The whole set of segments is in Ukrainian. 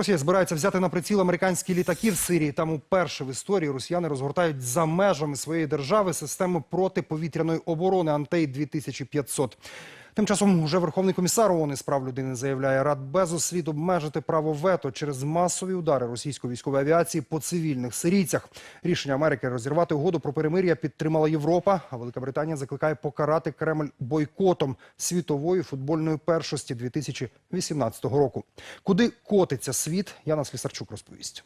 Росія збирається взяти на приціл американські літаки в Сирії. Там уперше в історії росіяни розгортають за межами своєї держави систему протиповітряної оборони Антей 2500 Тим часом уже Верховний комісар ООН із прав людини заявляє, Радбезу слід обмежити право вето через масові удари російської військової авіації по цивільних сирійцях. Рішення Америки розірвати угоду про перемир'я підтримала Європа, а Велика Британія закликає покарати Кремль бойкотом світової футбольної першості 2018 року. Куди котиться світ? Яна Слісарчук розповість.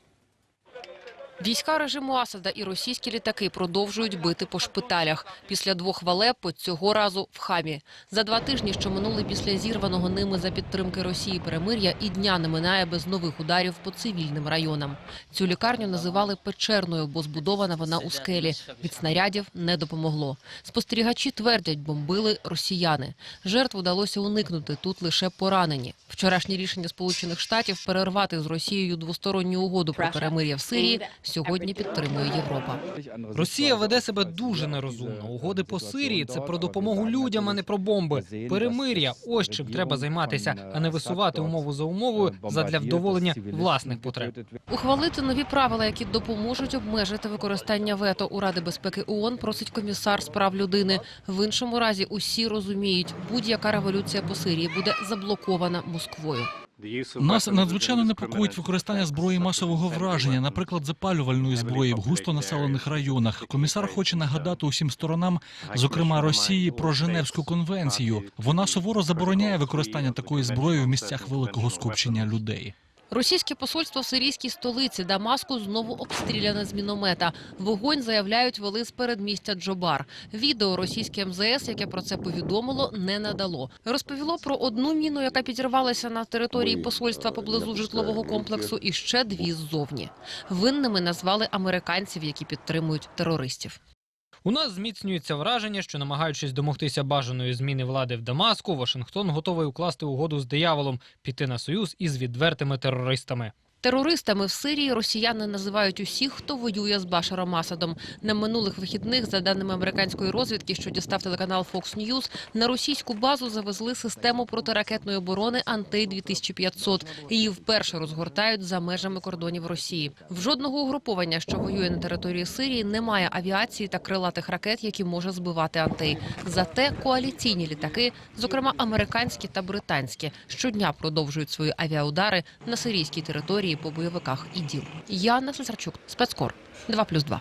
Війська режиму Асада і російські літаки продовжують бити по шпиталях. Після двох в Алеппо цього разу в Хамі. За два тижні, що минули після зірваного ними за підтримки Росії перемир'я, і дня не минає без нових ударів по цивільним районам. Цю лікарню називали печерною, бо збудована вона у скелі. Від снарядів не допомогло. Спостерігачі твердять, бомбили росіяни. Жертв вдалося уникнути, тут лише поранені. Вчорашнє рішення Сполучених Штатів перервати з Росією двосторонню угоду про перемир'я в Сирії сьогодні підтримує Європа. Росія веде себе дуже нерозумно. Угоди по Сирії це про допомогу людям, а не про бомби. Перемир'я ось чим треба займатися, а не висувати умову за умовою задля вдоволення власних потреб. Ухвалити нові правила, які допоможуть обмежити використання вето у Ради безпеки ООН, просить комісар з прав людини. В іншому разі усі розуміють, будь-яка революція по Сирії буде заблокована Москвою. Нас надзвичайно непокоїть використання зброї масового враження, наприклад, запалювальної зброї в густо населених районах. Комісар хоче нагадати усім сторонам, зокрема Росії, про Женевську конвенцію. Вона суворо забороняє використання такої зброї в місцях великого скупчення людей. Російське посольство в сирійській столиці Дамаску знову обстріляне з міномета. Вогонь, заявляють, вели з передмістя Джобар. Відео російське МЗС, яке про це повідомило, не надало. Розповіло про одну міну, яка підірвалася на території посольства поблизу житлового комплексу, і ще дві ззовні. Винними назвали американців, які підтримують терористів. У нас зміцнюється враження, що намагаючись домогтися бажаної зміни влади в Дамаску, Вашингтон готовий укласти угоду з дияволом, піти на союз із відвертими терористами. Терористами в Сирії росіяни називають усіх, хто воює з Башаром Асадом. На минулих вихідних, за даними американської розвідки, що дістав телеканал Fox News, на російську базу завезли систему протиракетної оборони Антей 2500 Її вперше розгортають за межами кордонів Росії. В жодного угруповання, що воює на території Сирії, немає авіації та крилатих ракет, які може збивати Антей. Зате коаліційні літаки, зокрема американські та британські, щодня продовжують свої авіаудари на сирійській території по бойовиках іділ. Яна Сусарчук, спецкор 2+,2.